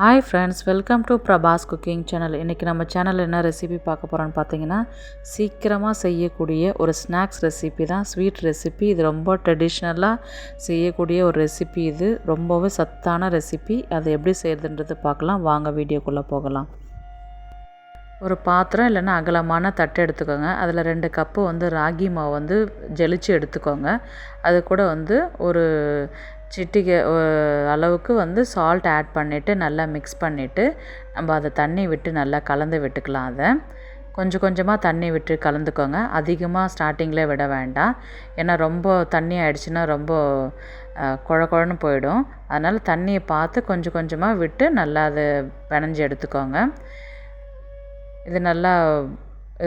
Hi friends welcome to Prabhas cooking channel இன்றைக்கி நம்ம சேனலில் என்ன ரெசிபி பார்க்க போகிறோன்னு பார்த்தீங்கன்னா சீக்கிரமாக செய்யக்கூடிய ஒரு ஸ்நாக்ஸ் ரெசிபி தான். ஸ்வீட் ரெசிபி இது ரொம்ப ட்ரெடிஷ்னலாக செய்யக்கூடிய ஒரு ரெசிபி இது. ரொம்பவே சத்தான ரெசிபி அதை எப்படி செய்கிறதுன்றது பார்க்கலாம். வாங்க வீடியோக்குள்ளே போகலாம். ஒரு பாத்திரம் இல்லைன்னா அகலமான தட்டை எடுத்துக்கோங்க. அதில் ரெண்டு கப்பு வந்து ராகி மாவு வந்து ஜெலிச்சு எடுத்துக்கோங்க. அது கூட வந்து ஒரு சிட்டிகை அளவுக்கு வந்து சால்ட் ஆட் பண்ணிவிட்டு நல்லா மிக்ஸ் பண்ணிவிட்டு நம்ம அதை தண்ணி விட்டு நல்லா கலந்து விட்டுக்கலாம் அதை. கொஞ்சம் கொஞ்சமாக தண்ணி விட்டு கலந்துக்கோங்க. அதிகமாக ஸ்டார்டிங்கில் விட வேண்டாம். ஏன்னா ரொம்ப தண்ணி ஆயிடுச்சுன்னா ரொம்ப குழ குழன்னு போயிடும். அதனால் தண்ணியை பார்த்து கொஞ்சம் கொஞ்சமாக விட்டு நல்லா அதை பிணைஞ்சி எடுத்துக்கோங்க. இது நல்லா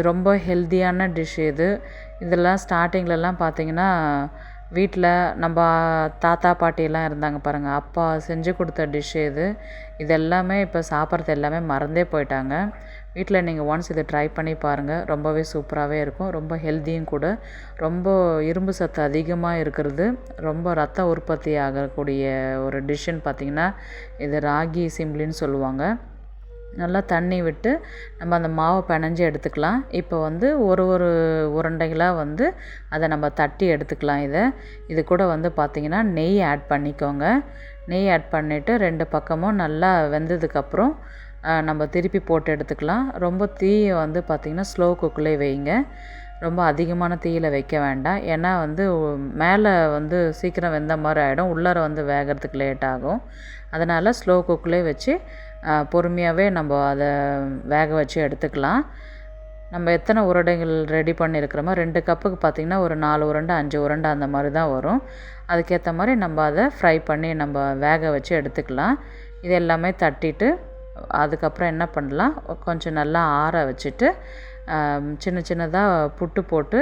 ரொம்ப ஹெல்த்தியான டிஷ் இது. இதெல்லாம் ஸ்டார்டிங்லலாம் பார்த்திங்கன்னா வீட்டில் நம்ம தாத்தா பாட்டியெல்லாம் இருந்தாங்க பாருங்கள் அப்பா செஞ்சு கொடுத்த டிஷ்ஷு இது. இது எல்லாமே இப்போ சாப்பிட்றது எல்லாமே மறந்தே போயிட்டாங்க. வீட்டில் நீங்கள் ஒன்ஸ் இதை ட்ரை பண்ணி பாருங்கள் ரொம்பவே சூப்பராகவே இருக்கும். ரொம்ப ஹெல்த்தியும் கூட. ரொம்ப இரும்பு சத்து அதிகமாக இருக்கிறது. ரொம்ப ரத்த உற்பத்தி ஆகக்கூடிய ஒரு டிஷ்ஷுன்னு பார்த்திங்கன்னா இது ராகி சிம்பிளின்னு சொல்லுவாங்க. நல்லா தண்ணி விட்டு நம்ம அந்த மாவை பிணைஞ்சி எடுத்துக்கலாம். இப்போ வந்து ஒரு ஒரு உருண்டைகளாக வந்து அதை நம்ம தட்டி எடுத்துக்கலாம் இதை. இது கூட வந்து பார்த்திங்கன்னா நெய் ஆட் பண்ணிக்கோங்க. நெய் ஆட் பண்ணிவிட்டு ரெண்டு பக்கமும் நல்லா வெந்ததுக்கப்புறம் நம்ம திருப்பி போட்டு எடுத்துக்கலாம். ரொம்ப தீயை வந்து பார்த்திங்கன்னா ஸ்லோ குக்கிலே வைங்க. ரொம்ப அதிகமான தீயில் வைக்க வேண்டாம். ஏன்னா வந்து மேலே வந்து சீக்கிரம் வெந்த மாதிரி ஆகிடும் உள்ளார வந்து வேகிறதுக்கு லேட் ஆகும். அதனால் ஸ்லோ குக்கிலே வச்சு பொறுமையாகவே நம்ம அதை வேக வச்சு எடுத்துக்கலாம். நம்ம எத்தனை உருண்டைகள் ரெடி பண்ணியிருக்கிறோமோ ரெண்டு கப்புக்கு பார்த்திங்கன்னா ஒரு நாலு உருண்டை அஞ்சு உருண்டை அந்த மாதிரி தான் வரும். அதுக்கேற்ற மாதிரி நம்ம அதை ஃப்ரை பண்ணி நம்ம வேக வச்சு எடுத்துக்கலாம். இது எல்லாமே தட்டிட்டு அதுக்கப்புறம் என்ன பண்ணலாம்? கொஞ்சம் நல்லா ஆற வச்சுட்டு சின்ன சின்னதாக புட்டு போட்டு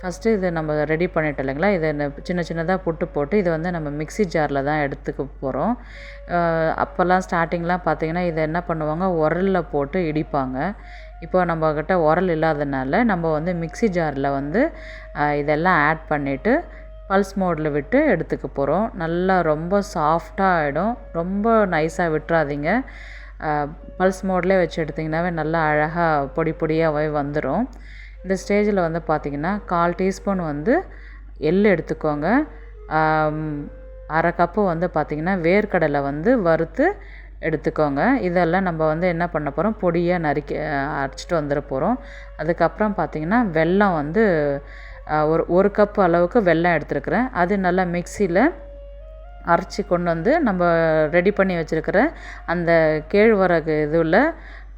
ஃபஸ்ட்டு இதை நம்ம ரெடி பண்ணிட்டோம் இல்லைங்களா? இதை சின்ன சின்னதாக புட்டு போட்டு இதை வந்து நம்ம மிக்சி ஜாரில் தான் எடுத்துக்க போகிறோம் அப்போல்லாம் ஸ்டார்டிங்லாம் பார்த்திங்கன்னா இதை என்ன பண்ணுவாங்க? உரலில் போட்டு இடிப்பாங்க. இப்போ நம்மக்கிட்ட உரல் இல்லாதனால நம்ம வந்து மிக்சி ஜாரில் வந்து இதெல்லாம் ஆட் பண்ணிவிட்டு பல்ஸ் மோடில் விட்டு எடுத்துக்க போகிறோம் நல்லா ரொம்ப சாஃப்டாக ஆகிடும் ரொம்ப நைஸாக விட்டுறாதீங்க. பல்ஸ் மோட்லேயே வச்சு எடுத்திங்கனாவே நல்லா அழகாக பொடி பொடியாகவே வந்துடும் இந்த ஸ்டேஜில் வந்து பார்த்திங்கன்னா கால் டீஸ்பூன் வந்து எள் எடுத்துக்கோங்க. அரை கப்பு வந்து பார்த்திங்கன்னா வேர்க்கடலை வந்து வறுத்து எடுத்துக்கோங்க. இதெல்லாம் நம்ம வந்து என்ன பண்ண போகிறோம் பொடியாக நறுக்க அரைச்சிட்டு வந்துட போகிறோம் அதுக்கப்புறம் பார்த்திங்கன்னா வெல்லம் வந்து ஒரு ஒரு கப் அளவுக்கு வெல்லம் எடுத்துருக்குறேன். அது நல்லா மிக்சியில் அரைச்சி கொண்டு வந்து நம்ம ரெடி பண்ணி வச்சுருக்கிற அந்த கேழ்வரகு இதில்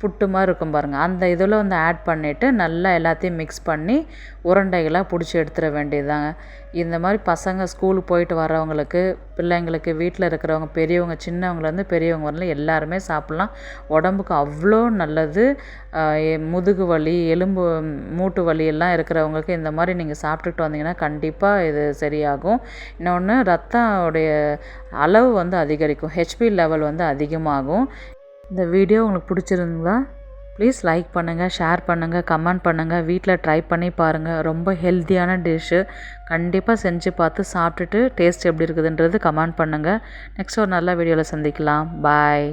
புட்டு மாதிரி இருக்கும் பாருங்கள் அந்த இதில் வந்து ஆட் பண்ணிவிட்டு நல்லா எல்லாத்தையும் மிக்ஸ் பண்ணி உருண்டைகளாக பிடிச்சி எடுத்துட வேண்டியதுதாங்க. இந்த மாதிரி பசங்க ஸ்கூலுக்கு போயிட்டு வரவங்களுக்கு பிள்ளைங்களுக்கு வீட்டில் இருக்கிறவங்க பெரியவங்க சின்னவங்கலேருந்து பெரியவங்க வரலாம் எல்லாருமே சாப்பிட்லாம். உடம்புக்கு அவ்வளோ நல்லது. முதுகு வலி எலும்பு மூட்டு வலி எல்லாம் இருக்கிறவங்களுக்கு இந்த மாதிரி நீங்கள் சாப்பிட்டுட்டு வந்தீங்கன்னா கண்டிப்பாக இது சரியாகும். இன்னொன்று ரத்தம் உடைய அளவு வந்து அதிகரிக்கும். ஹெச்பி லெவல் வந்து அதிகமாகும். இந்த வீடியோ உங்களுக்கு பிடிச்சிருந்தா ப்ளீஸ் லைக் பண்ணுங்கள் ஷேர் பண்ணுங்கள் கமெண்ட் பண்ணுங்கள் வீட்டில் ட்ரை பண்ணி பாருங்கள் ரொம்ப ஹெல்த்தியான டிஷ்ஷு கண்டிப்பாக செஞ்சு பார்த்து சாப்பிட்டுட்டு டேஸ்ட் எப்படி இருக்குதுன்றது கமெண்ட் பண்ணுங்கள் நெக்ஸ்ட் ஒரு நல்ல வீடியோவில் சந்திக்கலாம். பாய்